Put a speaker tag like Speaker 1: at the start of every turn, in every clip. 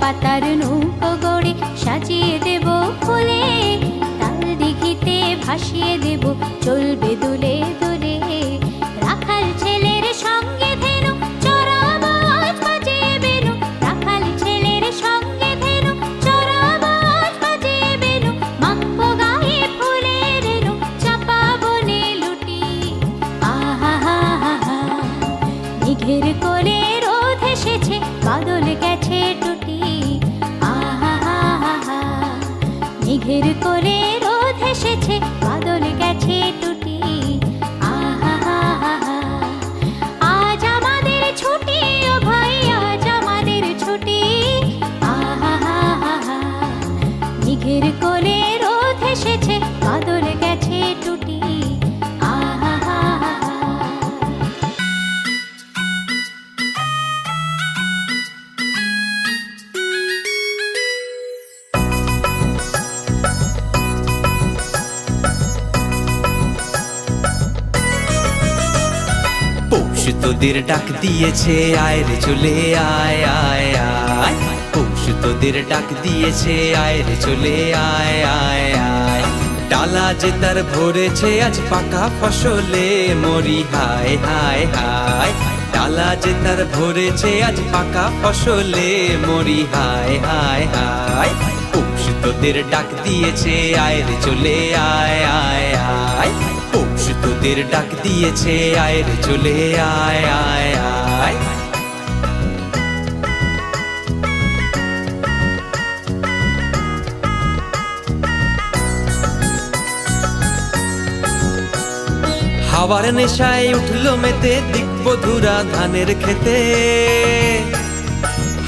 Speaker 1: পাতার নৌকো গড়ে সাজিয়ে দেব ফুলে। তাল দিঘিতে ভাসিয়ে দেব, চলবে দুলে দুলে। রাখাল ছেলের সঙ্গে ধেনু লুটি। আহা, হা হা হা। কোলে রোদ এসেছে, বাদল গেছে টুটি। মেঘের করে রোধ এসেছে বাদল
Speaker 2: তোদের ডাক দিয়েছে, আয় রে চলে আয় আয় আয়। পৌষ তোদের ডাক দিয়েছে, আয় রে চলে আয় আয় আয়। ডালা যে তার ভরেছে, আজ পাকা ফসলে মরি, হায় হায় হায়। ডালা যে তার ভরেছে, আজ পাকা ফসলে মরি, হায় হায় হায়। পৌষ তোদের ডাক দিয়েছে, আয় রে চলে আয় আয় তোদের ডাক দিয়েছে, আয় রে চলে আয় আয় আয়। হাওয়ার নেশায় উঠল মেতে দিকবধুরা ধানের খেতে।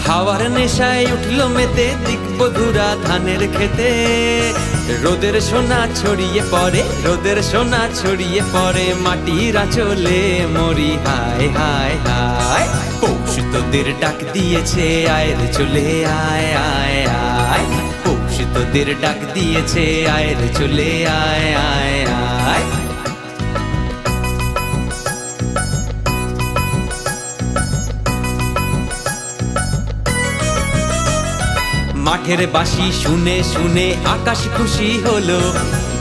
Speaker 2: হাওয়ার নেশায় উঠল মেতে দিকবধুরা ধানের খেতে। রোদের সোনা ছড়িয়ে পড়ে, রোদের সোনা ছড়িয়ে পড়ে, মাটির আঁচলে মরি, হায় হায় হায়। পৌষ তোদের ডাক দিয়েছে, আয়ের চলে, আয় আয় আয়। পৌষ তোদের ডাক দিয়েছে, আয়ের চলে, আয় আয় আয়। মাঠের বাঁশি শুনে শুনে আকাশ খুশি হলো।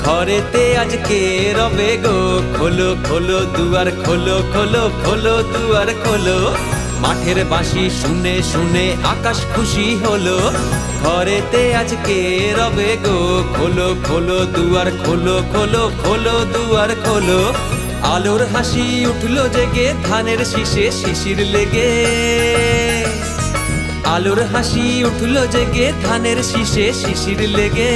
Speaker 2: ঘরেতে আজকে রবে গো। খোলো খোলো, দুয়ার খোলো খোলো খোলো, দুয়ার খোলো। মাঠের বাঁশি শুনে শুনে আকাশ খুশি হলো। ঘরেতে আজকে রবে গো। খোলো খোলো, দুয়ার খোলো খোলো খোলো, দুয়ার খোলো। আলোর হাসি উঠল জেগে ধানের শীষে শিশির লেগে। আলোর হাসি উঠল জেগে, ধানের শীষে শিশির লেগে।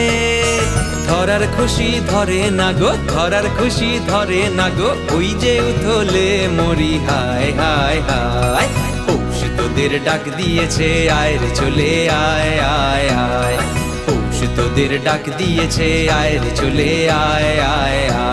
Speaker 2: ধরার খুশি ধরে না গো, ধরার খুশি ধরে না গো, ওই যে উথলে মরি, হায় হায় হায়। পৌষ তোদের ডাক দিয়েছে, আয়ের চলে, আয় আয় আয়। পৌষ তোদের ডাক দিয়েছে আয় রে চলে আয় আয় আয়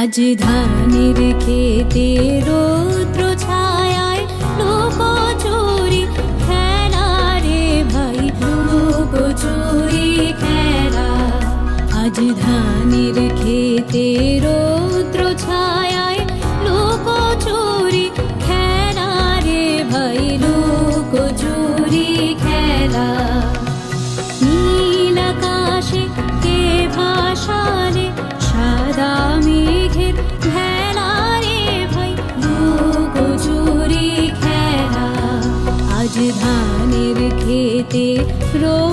Speaker 1: আজ ধানের খেতে রৌদ্র ছায়ায় লোক চুরি খেলা রে ভাই লোক চুরি খেলা। আজ ধানের খেতে রৌদ্র ছায়ায় লোক চুরি খেলা রে ভাই লোক চুরি খেলা। নীল আকাশে কে ভাসালে খেতে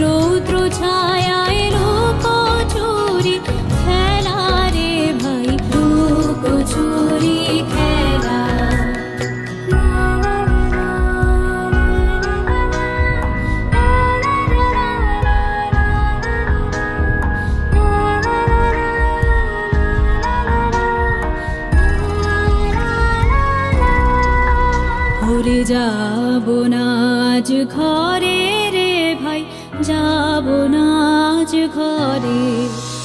Speaker 1: रौद्रछाया Body.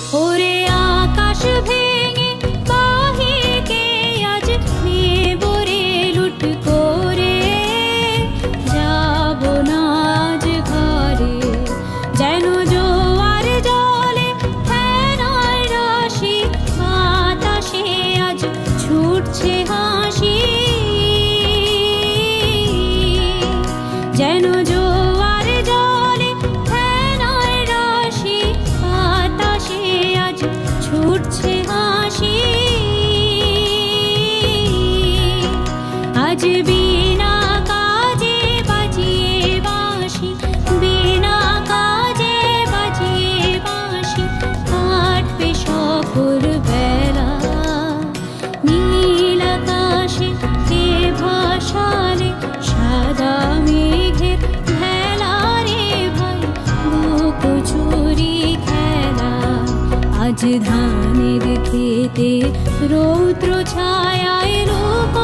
Speaker 1: ধানের খেতে রৌদ্র ছায়ায় লোক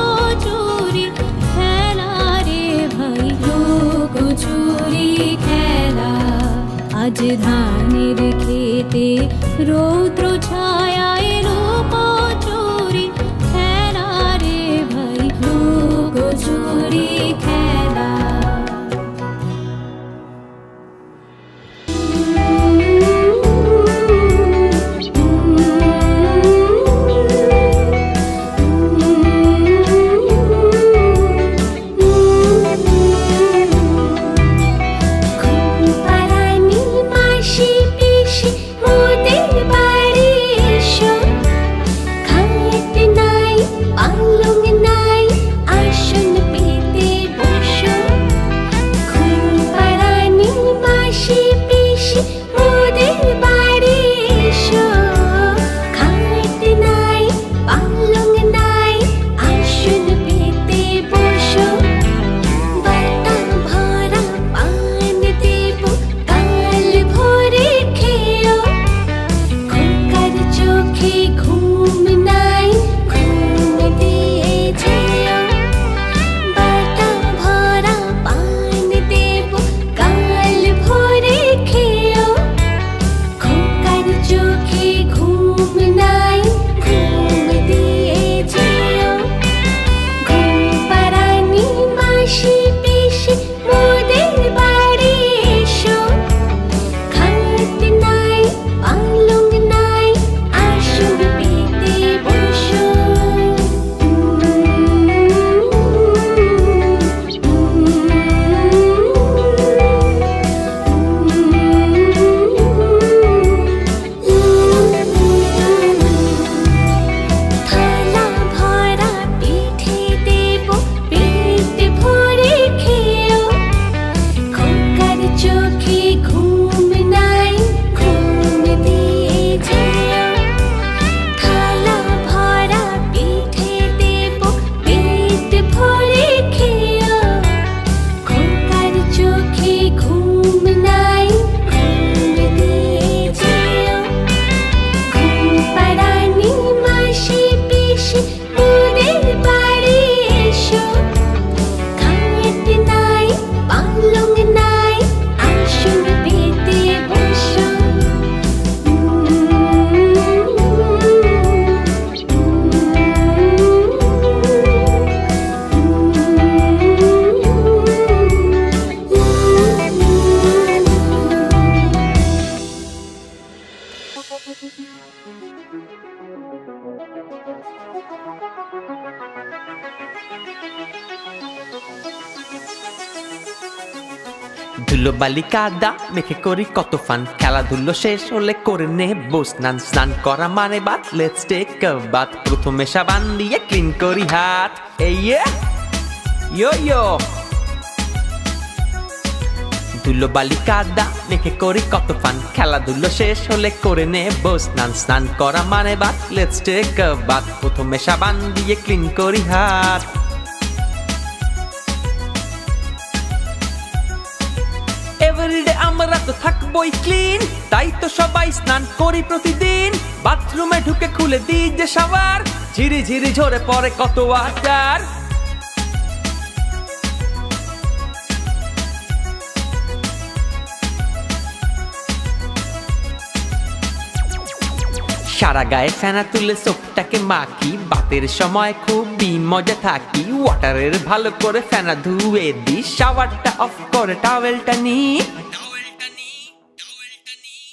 Speaker 1: চুরি, খেলা রে ভাই, লোক চুরি, খেলা। আজ ধানের খেতে রৌদ্র
Speaker 2: বালি কাদা মেখে করি কত ফান। খেলাধুলো শেষ হলে করে নে স্নান স্নান করা মানে বাত লেটস টেক বাত প্রথমে সাবান দিয়ে ক্লিন করি হাত। এই ইয়ো ইয়ো। ধুলো বালি কাদা মেখে করি কত ফান। খেলাধুলো শেষ হলে করে নে স্নান স্নান করা মানে বাত লেটস টেক বাত প্রথমে সাবান দিয়ে ক্লিন করি হাত। থাকবোই ক্লিন, তাই তো সবাই স্নান করি প্রতিদিন। বাথরুমে ঢুকে খুলে দিই যে সাবার ঝিরি ঝিরি ঝরে পড়ে কত আচার। সারা গায়ে ফেনা তুলে সোপটাকে মাখি, বাতের সময় খুবই মজা থাকি। ওয়াটারের ভালো করে ফেনা ধুয়ে দি শাওয়ারটা অফ করে টাওয়েলটা নি